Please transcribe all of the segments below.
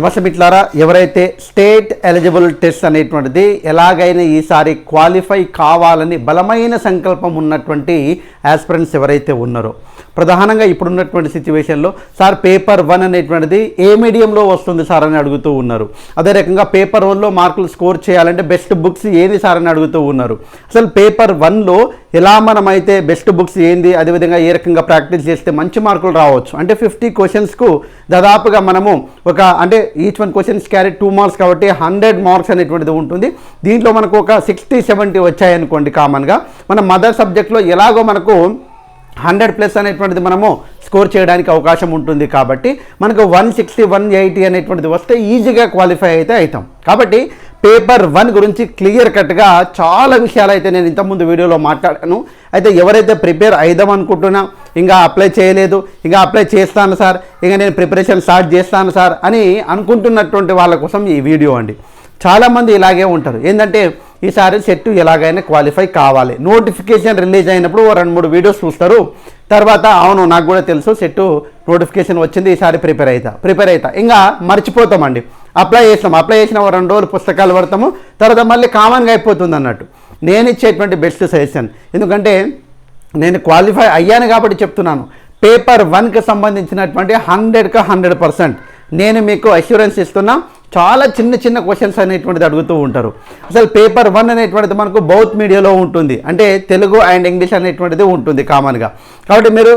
నమస్తే మిట్లారా ఎవరైతే state eligible test అనేటువంటిది ఎలాగైనా ఈసారి క్వాలిఫై కావాలని బలమైన సంకల్పం ఉన్నటువంటి ఆస్పిరెంట్స్ ఎవరైతే ఉన్నారో ప్రధానంగా ఇప్పుడున్నటువంటి సిచ్యువేషన్లో సార్ పేపర్ వన్ అనేటువంటిది ఏ మీడియంలో వస్తుంది సార్ అని అడుగుతూ ఉన్నారు. అదే రకంగా పేపర్ వన్లో మార్కులు స్కోర్ చేయాలంటే బెస్ట్ బుక్స్ ఏది సార్ అని అడుగుతూ ఉన్నారు. అసలు పేపర్ వన్లో ఎలా మనమైతే బెస్ట్ బుక్స్ ఏంది అదేవిధంగా ఏ రకంగా ప్రాక్టీస్ చేస్తే మంచి మార్కులు రావచ్చు? అంటే ఫిఫ్టీ క్వశ్చన్స్కు దాదాపుగా మనము ఒక అంటే each one questions carry two marks కాబట్టి హండ్రెడ్ మార్క్స్ అనేటువంటిది ఉంటుంది. దీంట్లో మనకు ఒక సిక్స్టీ సెవెంటీ వచ్చాయనుకోండి కామన్గా మన మదర్ సబ్జెక్ట్లో ఎలాగో మనకు హండ్రెడ్ ప్లస్ అనేటువంటిది మనము స్కోర్ చేయడానికి అవకాశం ఉంటుంది కాబట్టి మనకు వన్ సిక్స్టీ వన్ ఎయిటీ అనేటువంటిది వస్తే ఈజీగా క్వాలిఫై అయితే అవుతాం. కాబట్టి పేపర్ వన్ గురించి క్లియర్ కట్గా చాలా విషయాలు అయితే నేను ఇంతకుముందు వీడియోలో మాట్లాడాను. అయితే ఎవరైతే ప్రిపేర్ అయిదాం అనుకుంటున్నా ఇంకా అప్లై చేయలేదు ఇంకా అప్లై చేస్తాను సార్ ఇంకా నేను ప్రిపరేషన్ స్టార్ట్ చేస్తాను సార్ అని అనుకుంటున్నటువంటి వాళ్ళ కోసం ఈ వీడియో అండి. చాలామంది ఇలాగే ఉంటారు. ఏంటంటే ఈసారి సెట్ ఎలాగైనా క్వాలిఫై కావాలి. నోటిఫికేషన్ రిలీజ్ అయినప్పుడు ఓ రెండు మూడు వీడియోస్ చూస్తారు. తర్వాత అవును నాకు కూడా తెలుసు సెట్ నోటిఫికేషన్ వచ్చింది ఈసారి ప్రిపేర్ అవుతా ప్రిపేర్ అవుతా ఇంకా మర్చిపోతామండి. అప్లై చేస్తాం అప్లై చేసిన ఓ రెండు రోజులు పుస్తకాలు పడతాము. తర్వాత మళ్ళీ కామన్గా అయిపోతుంది అన్నట్టు. నేను ఇచ్చేటువంటి బెస్ట్ సజెషన్. ఎందుకంటే నేను క్వాలిఫై అయ్యాను కాబట్టి చెప్తున్నాను. పేపర్ వన్కి సంబంధించినటువంటి హండ్రెడ్కి హండ్రెడ్ పర్సెంట్. నేను మీకు అష్యూరెన్స్ ఇస్తున్నా. చాలా చిన్న చిన్న క్వశ్చన్స్ అనేటువంటిది అడుగుతూ ఉంటారు. అసలు పేపర్ వన్ అనేటువంటిది మనకు బౌత్ మీడియాలో ఉంటుంది. అంటే తెలుగు అండ్ ఇంగ్లీష్ అనేటువంటిది ఉంటుంది కామన్గా కాబట్టి మీరు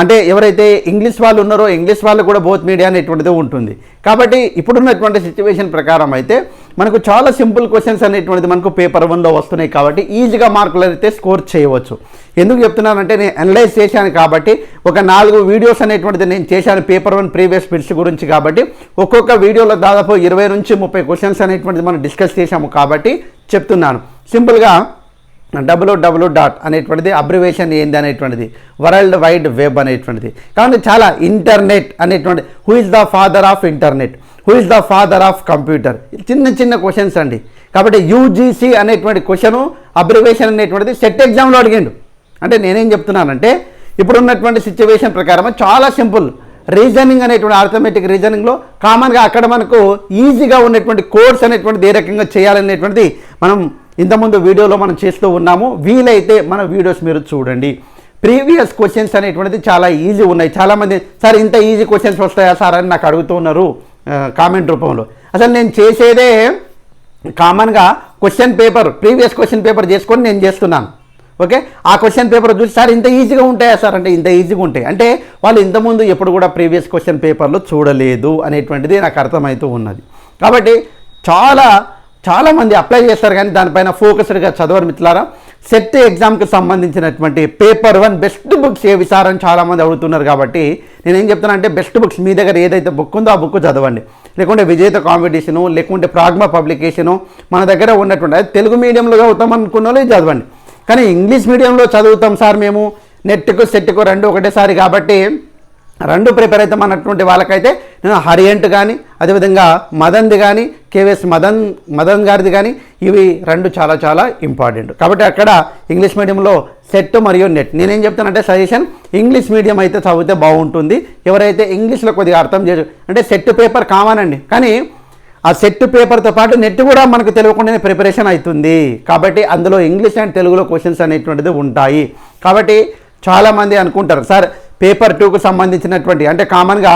అంటే ఎవరైతే ఇంగ్లీష్ వాళ్ళు ఉన్నారో ఇంగ్లీష్ వాళ్ళు కూడా బోత్ మీడియా అనేటువంటిది ఉంటుంది. కాబట్టి ఇప్పుడున్నటువంటి సిచ్యువేషన్ ప్రకారం అయితే మనకు చాలా సింపుల్ క్వశ్చన్స్ అనేటువంటిది మనకు పేపర్ వన్లో వస్తున్నాయి కాబట్టి ఈజీగా మార్కులు అయితే స్కోర్ చేయవచ్చు. ఎందుకు చెప్తున్నానంటే నేను అనలైజ్ చేశాను కాబట్టి ఒక నాలుగు వీడియోస్ అనేటువంటిది నేను చేశాను పేపర్ వన్ ప్రీవియస్ బిట్స్ గురించి కాబట్టి ఒక్కొక్క వీడియోలో దాదాపు ఇరవై నుంచి ముప్పై క్వశ్చన్స్ అనేటువంటిది మనం డిస్కస్ చేశాము కాబట్టి చెప్తున్నాను. సింపుల్గా డబ్ల్యూ డబ్ల్యూ డాట్ అనేటువంటిది అబ్రివేషన్ ఏంది అనేటువంటిది వరల్డ్ వైడ్ వెబ్ అనేటువంటిది. కాబట్టి చాలా ఇంటర్నెట్ అనేటువంటి who is the father of internet who is the father of computer చిన్న చిన్న క్వశ్చన్స్ అండి. కాబట్టి యూజీసీ అనేటువంటి క్వశ్చను అబ్రివేషన్ అనేటువంటిది సెట్ ఎగ్జామ్లో అడిగిండు. అంటే నేనేం చెప్తున్నానంటే ఇప్పుడున్నటువంటి సిచ్యువేషన్ ప్రకారం చాలా సింపుల్ రీజనింగ్ అనేటువంటి ఆర్థమెటిక్ రీజనింగ్లో కామన్గా అక్కడ మనకు ఈజీగా ఉన్నటువంటి కోర్స్ అనేటువంటిది ఏ రకంగా చేయాలనేటువంటిది మనం ఇంతకుముందు వీడియోలో మనం చేస్తూ ఉన్నాము. వీలైతే మన వీడియోస్ మీరు చూడండి. ప్రీవియస్ క్వశ్చన్స్ అనేటువంటిది చాలా ఈజీ ఉన్నాయి. చాలామంది సార్ ఇంత ఈజీ క్వశ్చన్స్ వస్తాయా సార్? అని నాకు అడుగుతూ ఉన్నారు కామెంట్ రూపంలో. అసలు నేను చేసేదే కామన్గా question paper previous question paper చేసుకొని నేను చేస్తున్నాను. ఓకే? ఆ క్వశ్చన్ పేపర్ చూసి సార్ ఇంత ఈజీగా ఉంటాయా సార్? అంటే ఇంత ఈజీగా ఉంటాయి. అంటే వాళ్ళు ఇంతకుముందు ఎప్పుడు కూడా ప్రీవియస్ క్వశ్చన్ పేపర్లో చూడలేదు అనేటువంటిది నాకు అర్థమవుతూ ఉన్నది. కాబట్టి చాలా చాలామంది అప్లై చేస్తారు కానీ దానిపైన ఫోకస్డ్గా చదవరు మిత్రులారా. సెట్ ఎగ్జామ్కి సంబంధించినటువంటి పేపర్ వన్ బెస్ట్ బుక్స్ ఏవి సార్ అని చాలామంది అడుగుతున్నారు కాబట్టి నేను ఏం చెప్తున్నా అంటే బెస్ట్ బుక్స్ మీ దగ్గర ఏదైతే బుక్ ఉందో ఆ బుక్ చదవండి. లేకుంటే విజేత కాంపిటీషను లేకుంటే ప్రాగ్మా పబ్లికేషను మన దగ్గర ఉన్నటువంటి అది తెలుగు మీడియంలో చదువుతాం అనుకున్న వాళ్ళు చదవండి. కానీ ఇంగ్లీష్ మీడియంలో చదువుతాం సార్ మేము. నెట్కు సెట్కు రెండు ఒకటేసారి కాబట్టి రెండు ప్రిపేర్ అయితే అన్నటువంటి వాళ్ళకైతే నేను హరియంట్ కానీ అదేవిధంగా మదన్ది కానీ కేవీఎస్ మదన్ మదన్ గారిది కానీ ఇవి రెండు చాలా చాలా ఇంపార్టెంట్. కాబట్టి అక్కడ ఇంగ్లీష్ మీడియంలో సెట్ మరియు నెట్. నేనేం చెప్తానంటే సజెషన్ ఇంగ్లీష్ మీడియం అయితే చదివితే బాగుంటుంది. ఎవరైతే ఇంగ్లీష్లో కొద్దిగా అర్థం చేయరు అంటే సెట్ పేపర్ కామనండి కానీ ఆ సెట్ పేపర్తో పాటు నెట్ కూడా మనకు తెలియకుండానే ప్రిపరేషన్ అవుతుంది. కాబట్టి అందులో ఇంగ్లీష్ అండ్ తెలుగులో క్వశ్చన్స్ అనేటువంటిది ఉంటాయి. కాబట్టి చాలామంది అనుకుంటారు సార్ పేపర్ టూకు సంబంధించినటువంటి అంటే కామన్గా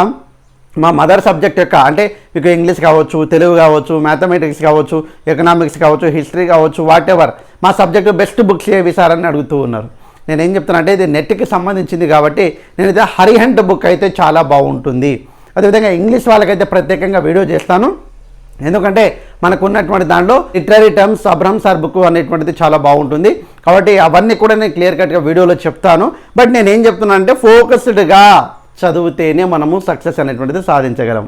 మా మదర్ సబ్జెక్ట్ యొక్క అంటే మీకు ఇంగ్లీష్ కావచ్చు తెలుగు కావచ్చు మ్యాథమెటిక్స్ కావచ్చు ఎకనామిక్స్ కావచ్చు హిస్టరీ కావచ్చు వాట్ ఎవర్ మా సబ్జెక్టు బెస్ట్ బుక్స్ ఏవి సార్ అని అడుగుతూ ఉన్నారు. నేను ఏం చెప్తున్నా అంటే ఇది నెట్కి సంబంధించింది కాబట్టి నేనైతే హరిహంట్ బుక్ అయితే చాలా బాగుంటుంది. అదేవిధంగా ఇంగ్లీష్ వాళ్ళకైతే ప్రత్యేకంగా వీడియో చేస్తాను. ఎందుకంటే మనకు ఉన్నటువంటి దాంట్లో literary terms Abraham sir book అనేటువంటిది చాలా బాగుంటుంది. కాబట్టి అవన్నీ కూడా నేను క్లియర్ కట్గా వీడియోలో చెప్తాను. బట్ నేను ఏం చెప్తున్నాను అంటే ఫోకస్డ్గా చదివితేనే మనము సక్సెస్ అనేటువంటిది సాధించగలం.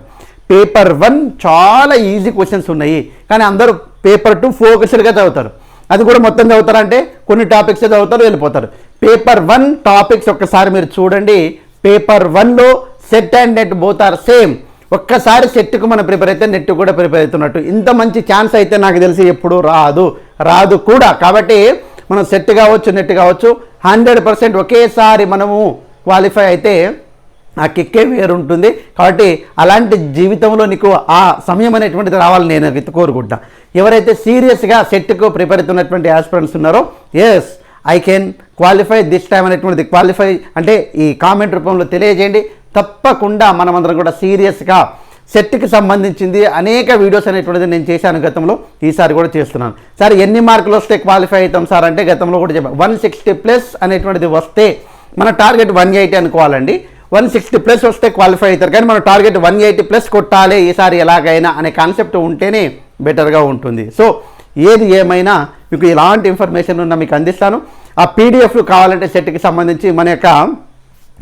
పేపర్ వన్ చాలా ఈజీ క్వశ్చన్స్ ఉన్నాయి. కానీ అందరూ పేపర్ టూ ఫోకస్డ్గా చదువుతారు. అది కూడా మొత్తం చదువుతారంటే కొన్ని టాపిక్స్ చదువుతారు వెళ్ళిపోతారు. పేపర్ వన్ టాపిక్స్ ఒక్కసారి మీరు చూడండి. పేపర్ వన్లో SET and NET both are same ఒక్కసారి సెట్కు మనం ప్రిపేర్ అయితే నెట్ కూడా ప్రిపేర్ అవుతున్నట్టు. ఇంత మంచి ఛాన్స్ అయితే నాకు తెలిసి ఎప్పుడు రాదు. రాదు కూడా. కాబట్టి మనం సెట్ కావచ్చు నెట్ కావచ్చు హండ్రెడ్ పర్సెంట్ ఒకేసారి మనము క్వాలిఫై అయితే ఆ కిక్కే వేరు ఉంటుంది కాబట్టి అలాంటి జీవితంలో నీకు ఆ సమయం అనేటువంటిది రావాలని నేను కోరుకుంటా. ఎవరైతే సీరియస్గా సెట్కు ప్రిపేర్ అవుతున్నటువంటి ఆస్పిరెంట్స్ ఉన్నారో yes I can qualify this time అనేటువంటిది క్వాలిఫై అంటే ఈ కామెంట్ రూపంలో తెలియజేయండి. తప్పకుండా మనమందరం కూడా సీరియస్గా సెట్కి సంబంధించింది అనేక వీడియోస్ అనేటువంటిది నేను చేశాను గతంలో ఈసారి కూడా చేస్తున్నాను. సార్ ఎన్ని మార్కులు వస్తే క్వాలిఫై అవుతాం సార్ అంటే గతంలో కూడా చెప్పాను వన్ సిక్స్టీ ప్లస్ అనేటువంటిది వస్తే మన టార్గెట్ వన్ ఎయిటీ అనుకోవాలండి. వన్ సిక్స్టీ ప్లస్ వస్తే క్వాలిఫై అవుతారు కానీ మన టార్గెట్ వన్ ఎయిటీ ప్లస్ కొట్టాలి ఈసారి ఎలాగైనా అనే కాన్సెప్ట్ ఉంటేనే బెటర్గా ఉంటుంది. సో ఏది ఏమైనా మీకు ఎలాంటి ఇన్ఫర్మేషన్ ఉన్నా మీకు అందిస్తాను. ఆ పీడిఎఫ్లు కావాలంటే సెట్కి సంబంధించి మన యొక్క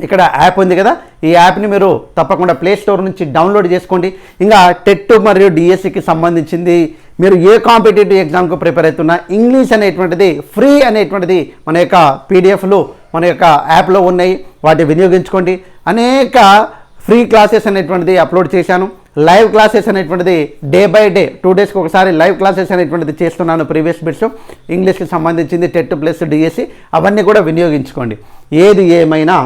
ఇక్కడ యాప్ ఉంది కదా ఈ యాప్ని మీరు తప్పకుండా ప్లే స్టోర్ నుంచి డౌన్లోడ్ చేసుకోండి. ఇంకా టెట్ మరియు డిఎస్సికి సంబంధించింది మీరు ఏ కాంపిటేటివ్ ఎగ్జామ్కు ప్రిపేర్ అవుతున్నా ఇంగ్లీష్ అనేటువంటిది ఫ్రీ అనేటువంటిది మన యొక్క పీడిఎఫ్లు మన యొక్క యాప్లో ఉన్నాయి. వాటి వినియోగించుకోండి. అనేక ఫ్రీ క్లాసెస్ అనేటువంటిది అప్లోడ్ చేశాను. లైవ్ క్లాసెస్ అనేటువంటిది డే బై డే టూ డేస్కి ఒకసారి లైవ్ క్లాసెస్ అనేటువంటిది చేస్తున్నాను ప్రీవియస్ బిట్స్ ఇంగ్లీష్కి సంబంధించింది టెట్ ప్లస్ డిఎస్సి అవన్నీ కూడా వినియోగించుకోండి. ఏది ఏమైనా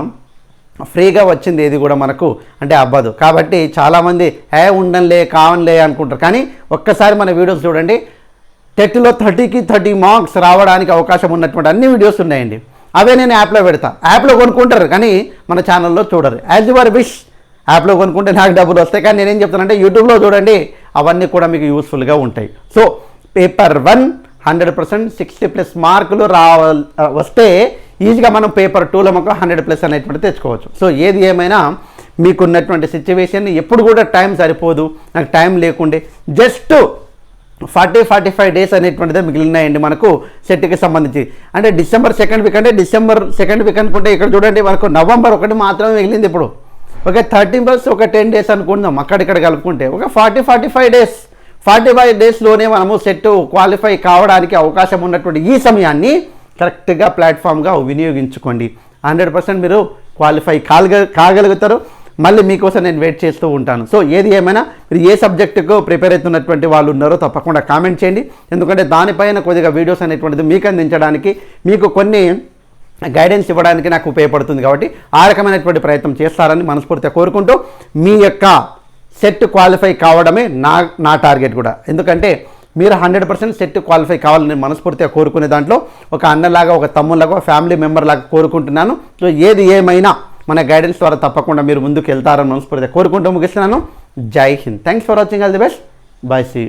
ఫ్రీగా వచ్చింది ఏది కూడా మనకు అంటే అవ్వదు. కాబట్టి చాలామంది ఏ ఉండంలే కావన్లే అనుకుంటారు. కానీ ఒక్కసారి మన వీడియోస్ చూడండి. టెట్లో థర్టీకి థర్టీ మార్క్స్ రావడానికి అవకాశం ఉన్నటువంటి అన్ని వీడియోస్ ఉన్నాయండి. అవే నేను యాప్లో పెడతా. యాప్లో కొనుక్కుంటారు కానీ మన ఛానల్లో చూడరు. As your wish. యాప్లో కొనుక్కుంటే నాకు డబ్బులు వస్తాయి. కానీ నేనేం చెప్తానంటే యూట్యూబ్లో చూడండి అవన్నీ కూడా మీకు యూస్ఫుల్గా ఉంటాయి. So paper one hundred percent sixty plus మార్కులు రావ వస్తే ఈజీగా మనం పేపర్ టూలో మనకు హండ్రెడ్ ప్లస్ అనేటువంటి తెచ్చుకోవచ్చు. సో ఏది ఏమైనా మీకున్నటువంటి సిచ్యువేషన్ ఎప్పుడు కూడా టైం సరిపోదు. నాకు టైం లేకుండే. Just forty forty five days అనేటువంటిదే మిగిలినాయండి మనకు సెట్కి సంబంధించి. అంటే డిసెంబర్ సెకండ్ వీక్ అంటే డిసెంబర్ సెకండ్ వీక్ అనుకుంటే ఇక్కడ చూడండి మనకు నవంబర్ ఒకటి మాత్రమే మిగిలింది ఇప్పుడు. ఒక థర్టీన్ ప్లస్ ఒక టెన్ డేస్ అనుకుందాం అక్కడిక్కడ కలుపుకుంటే. ఒక forty forty five days. Forty five డేస్లోనే మనము సెట్ క్వాలిఫై కావడానికి అవకాశం ఉన్నటువంటి ఈ సమయాన్ని కరెక్ట్గా ప్లాట్ఫామ్గా వినియోగించుకోండి. హండ్రెడ్ పర్సెంట్ మీరు క్వాలిఫై కాగ కాగలుగుతారు. మళ్ళీ మీకోసం నేను వెయిట్ చేస్తూ ఉంటాను. సో ఏది ఏమైనా మీరు ఏ సబ్జెక్టుకు ప్రిపేర్ అవుతున్నటువంటి వాళ్ళు ఉన్నారో తప్పకుండా కామెంట్ చేయండి. ఎందుకంటే దానిపైన కొద్దిగా వీడియోస్ అనేటువంటిది మీకు అందించడానికి మీకు కొన్ని గైడెన్స్ ఇవ్వడానికి నాకు ఉపయోగపడుతుంది కాబట్టి ఆ రకమైనటువంటి ప్రయత్నం చేస్తారని మనస్ఫూర్తిగా కోరుకుంటూ మీ యొక్క సెట్ క్వాలిఫై కావడమే నా నా టార్గెట్ కూడా. ఎందుకంటే మీరు హండ్రెడ్ పర్సెంట్ సెట్ క్వాలిఫై కావాలని మనస్ఫూర్తిగా కోరుకునే దాంట్లో ఒక అన్నలాగా ఒక తమ్ముళ్ళగా ఒక ఫ్యామిలీ మెంబర్ లాగా కోరుకుంటున్నాను. సో ఏది ఏమైనా మన గైడెన్స్ ద్వారా తప్పకుండా మీరు ముందుకు వెళ్తారని మనస్ఫూర్తిగా కోరుకుంటూ ముగిస్తున్నాను. జై Hind. Thanks for watching all the best bye see